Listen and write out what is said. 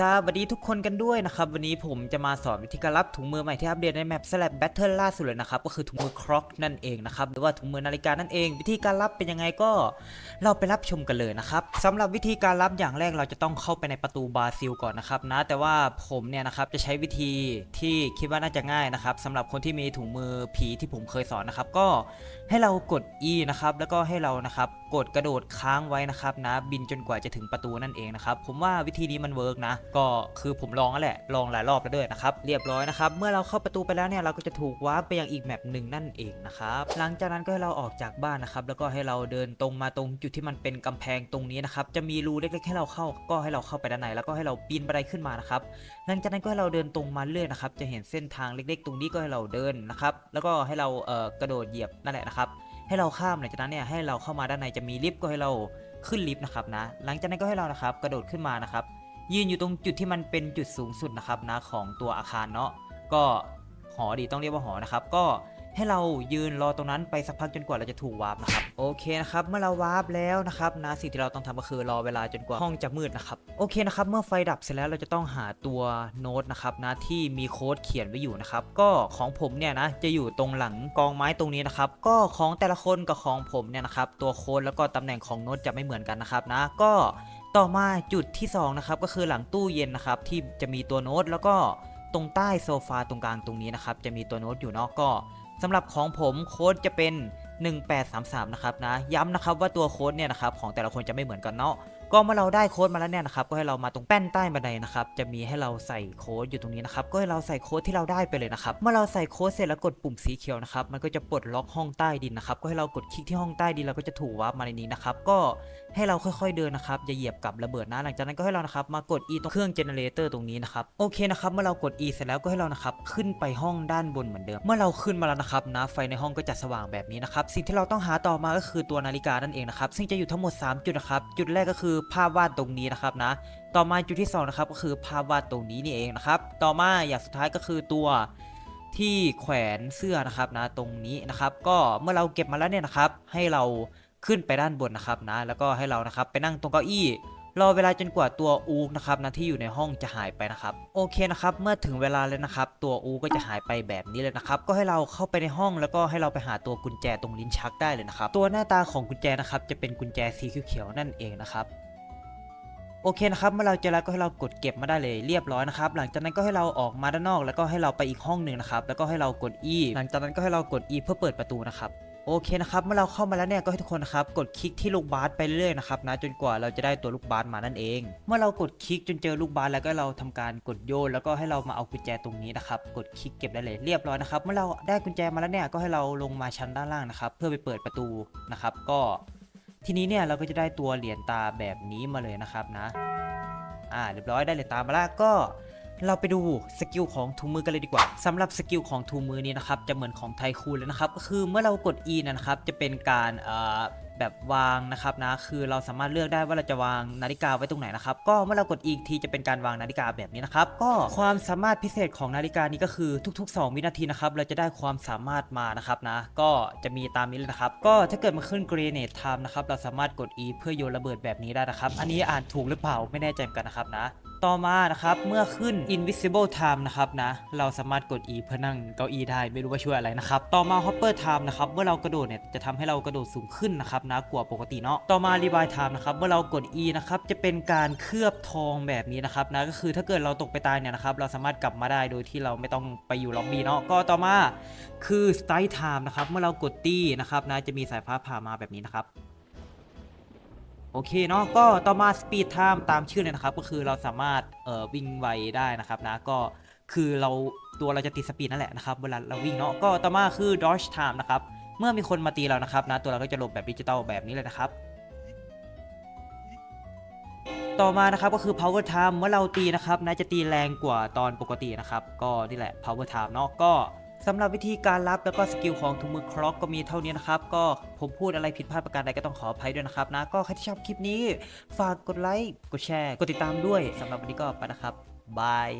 สวัสดีทุกคนกันด้วยนะครับ วันนี้ผมจะมาสอนวิธีการรับถุงมือใหม่ที่อัปเดตในแมป Slap Battle ล่าสุดเลยนะครับ ก็คือถุงมือครอกนั่นเองนะครับ หรือว่าถุงมือนาฬิกานั่นเอง วิธีการรับเป็นยังไงก็เราไปรับชมกันเลยนะครับสำหรับวิธีการรับอย่างแรกเราจะต้องเข้าไปในประตูบราซิลก่อนนะครับนะแต่ว่าผมเนี่ยนะครับจะใช้วิธีที่คิดว่าน่าจะง่ายนะครับสำหรับคนที่มีถุงมือผีที่ผมเคยสอนนะครับก็ให้เรากด E นะครับแล้วก็ให้เรานะครับกดกระโดดค้างไว้นะครับนะบินจนกว่าจะถึงประตูนั่นเองนะครับผมว่าวิธีนี้มันเวิร์กนะก็คือผมลองแล้วแหละ ลองหลายรอบแล้วด้วยนะครับ เรียบร้อยนะครับ เมื่อเราเข้าประตูไปแล้วเนี่ย เราก็จะถูกวาร์ปไปยังอีกแมปหนึ่งนั่นเองนะครับ หลังจากนั้นก็ให้เราออกจากบ้านนะครับ แล้วก็ให้เราเดินตรงมาตรงจุดที่มันเป็นกำแพงตรงนี้นะครับ จะมีรูเล็กๆให้เราเข้า ก็ให้เราเข้าไปด้านใน แล้วก็ให้เราปีนบันไดขึ้นมานะครับ หลังจากนั้นก็ให้เราเดินตรงมาเรื่อยนะครับ จะเห็นเส้นทางเล็ก ๆ ตรงนี้ก็ให้เราเดินนะครับ แล้วก็ให้เราเอ่อกระโดดเหยียบนั่นแหละนะครับ ให้เราข้ามหลังจากนั้นเนี่ยให้เราเข้ามาด้านในจะมีลิฟต์ก็ให้เราขึ้นลิฟต์นะครับนะ หลังจากนั้นก็ให้เรานะครับกระโดดขึ้นมานะครับ ยืนอยู่ตรงจุดที่มันเป็นจุดสูงสุดนะครับนะของตัวอาคารเนาะก็หอดีต้องเรียกว่าหอนะครับ ก็ให้เรายืนรอตรงนั้นไปสักพักจนกว่าเราจะถูกวาร์ปนะครับ โอเคนะครับ เมื่อเราวาร์ปแล้วนะครับนะสิ่งที่เราต้องทำก็คือรอเวลาจนกว่าห้องจะมืดนะครับโอเคนะครับ เมื่อไฟดับเสร็จแล้วเราจะต้องหาตัวโน้ตนะครับนะที่มีโค้ดเขียนไว้อยู่นะครับก็ของผมเนี่ยนะจะอยู่ตรงหลังกองไม้ตรงนี้นะครับก็ของแต่ละคนกับของผมเนี่ยนะครับตัวโค้ดแล้วก็ตำแหน่งของโน้ตจะไม่เหมือนกันนะครับนะก็ ต่อมาจุดที่2นะครับก็คือหลังตู้เย็นนะครับที่จะมีตัวโน้ตแล้วก็ตรงใต้โซฟาตรงกลางตรงนี้นะครับจะมีตัวโน้ตอยู่เนาะก็สำหรับของผมโค้ดจะเป็น 1833 นะครับนะย้ำนะครับว่าตัวโค้ดเนี่ยนะครับของแต่ละคนจะไม่เหมือนกันเนาะ ก็เมื่อเราได้โค้ดมาแล้วเนี่ยนะครับก็ให้เรามาตรงแป้นใต้บันไดนะครับจะมีให้เราใส่โค้ดอยู่ตรงนี้นะครับก็ให้เราใส่โค้ดที่เราได้ไปเลยนะครับเมื่อเราใส่โค้ดเสร็จแล้วกดปุ่มสีเขียวนะครับมันก็จะปลดล็อกห้องใต้ดินนะครับก็ให้เรากดคลิกที่ห้องใต้ดินเราก็จะถูกวาร์ปมาในนี้นะครับก็ให้เราค่อยๆเดินนะครับอย่าเหยียบกับระเบิดนะหลังจากนั้นก็ให้เรานะครับมากด E ตรงเครื่องเจเนเรเตอร์ตรงนี้นะครับโอเคนะครับเมื่อเรากด E เสร็จแล้วก็ให้เรานะครับขึ้นไปห้องด้านบนเหมือนเดิม เมื่อเราขึ้นมาแล้วนะครับนะไฟในห้องก็จะสว่างแบบนี้นะครับสิ่งที่เราต้องหาต่อมาก็คือตัวนาฬิกานั่นเองนะครับซึ่งจะอยู่ทั้งหมด 3 จุดนะครับจุดแรกก็คือภาพวาดตรงนี้นะครับนะ ต่อมาจุดที่สองนะครับก็คือภาพวาดตรงนี้นี่เองนะครับ ต่อมาอย่างสุดท้ายก็คือตัวที่แขวนเสื้อนะครับนะตรงนี้นะครับ ก็เมื่อเราเก็บมาแล้วเนี่ยนะครับ ให้เราขึ้นไปด้านบนนะครับนะ แล้วก็ให้เรานะครับไปนั่งตรงเก้าอี้รอเวลาจนกว่าตัวอูกนะครับนะที่อยู่ในห้องจะหายไปนะครับโอเคนะครับเมื่อถึงเวลาแล้วนะครับ ตัวอูก็จะหายไปแบบนี้เลยนะครับ ก็ให้เราเข้าไปในห้องแล้วก็ให้เราไปหาตัวกุญแจตรงลิ้นชักได้เลยนะครับ ตัวหน้าตาของกุญแจนะครับจะเป็นกุญแจสีเขียวๆนั่นเองนะครับ โอเคนะครับเมื่อเราเจอแล้วก็ให้เรากดเก็บมาได้เลยเรียบร้อยนะครับหลังจากนั้นก็ให้เราออกมาด้านนอก แล้วก็ให้เราไปอีกห้องหนึ่งนะครับแล้วก็ให้เรากด E หลังจากนั้นก็ให้เรากด E เพื่อเปิดประตูนะครับโอเคนะครับเมื่อเราเข้ามาแล้วเนี่ยก็ให้ทุกคนนะครับกดคลิกที่ลูกบาสไปเรื่อยๆนะครับนะจนกว่าเราจะได้ตัวลูกบาสมานั่นเอง เมื่อเรากดคลิกจนเจอลูกบาสแล้วก็เราทำการกดโยนแล้วก็ให้เรามาเอากุญแจตรงนี้นะครับกดคลิกเก็บได้เลยเรียบร้อยนะครับเมื่อเราได้กุญแจมาแล้วเนี่ยก็ให้เราลงมาชั้นด้านล่างนะครับเพื่อไปเปิดประตูนะครับก็ ทีนี้เนี่ยเราก็จะได้ตัวเหรียญตาแบบนี้มาเลยนะครับนะ อ่าเรียบร้อยได้เหรียญตามาแล้วก็เราไปดูสกิลของถุงมือกันเลยดีกว่าสำหรับสกิลของถุงมือนี้นะครับจะเหมือนของไทคูนเลยนะครับก็คือเมื่อเรากด E นะครับจะเป็นการเอ่อ แบบวางนะครับนะคือเราสามารถเลือกได้ว่าเราจะวางนาฬิกาไว้ตรงไหนนะครับก็เมื่อเรากดอีกทีจะเป็นการวางนาฬิกาแบบนี้นะครับก็ความสามารถพิเศษของนาฬิกานี้ก็คือทุก ๆ 2 วินาทีนะครับเราจะได้ความสามารถมานะครับนะ ก็จะมีตามนี้เลยนะครับ ก็ถ้าเกิดมาขึ้น Grenade Time นะครับเราสามารถกด E เพื่อโยนระเบิดแบบนี้ได้นะครับ อันนี้อ่านถูกหรือเปล่าไม่แน่ใจกันนะครับนะ ต่อมานะครับเมื่อขึ้น invisible time นะครับนะเราสามารถกด e เพื่อนั่งเก้าอี้ได้ไม่รู้ว่าช่วยอะไรนะครับต่อมา hopper time นะครับเมื่อเรากระโดดเนี่ยจะทำให้เรากระโดดสูงขึ้นนะครับนะกว่าปกติเนาะต่อมา revive time นะครับเมื่อเรากด e นะครับจะเป็นการเคลือบทองแบบนี้นะครับนะก็คือถ้าเกิดเราตกไปตายเนี่ยนะครับเราสามารถกลับมาได้โดยที่เราไม่ต้องไปอยู่ล็อบบี้เนาะก็ต่อมาคือ strike time นะครับเมื่อเรากดตีนะครับนะจะมีสายฟ้าผ่ามาแบบนี้นะครับ โอเคเนาะก็ต่อมา speed time ตามชื่อเลยนะครับ ก็คือเราสามารถเอ่อวิ่งไวได้นะครับนะก็คือเราตัวเราจะติดสปีดนั่นแหละนะครับเวลาเราวิ่งเนาะก็ต่อมาคือ dodge time นะครับเมื่อมีคนมาตีเรานะครับนะตัวเราก็จะหลบแบบดิจิตอลแบบนี้เลยนะครับ ต่อมานะครับก็คือ power time เมื่อเราตีนะครับนะจะตีแรงกว่าตอนปกตินะครับ ก็นี่แหละ power time เนาะก็ สำหรับวิธีการรับแล้วก็สกิลของถุงมือครอกก็มีเท่านี้นะครับ ก็ผมพูดอะไรผิดพลาดประการใดก็ต้องขออภัยด้วยนะครับนะ ก็ใครที่ชอบคลิปนี้ ฝากกดไลค์ กดแชร์ กดติดตามด้วยสำหรับวันนี้ก็ไปนะครับบาย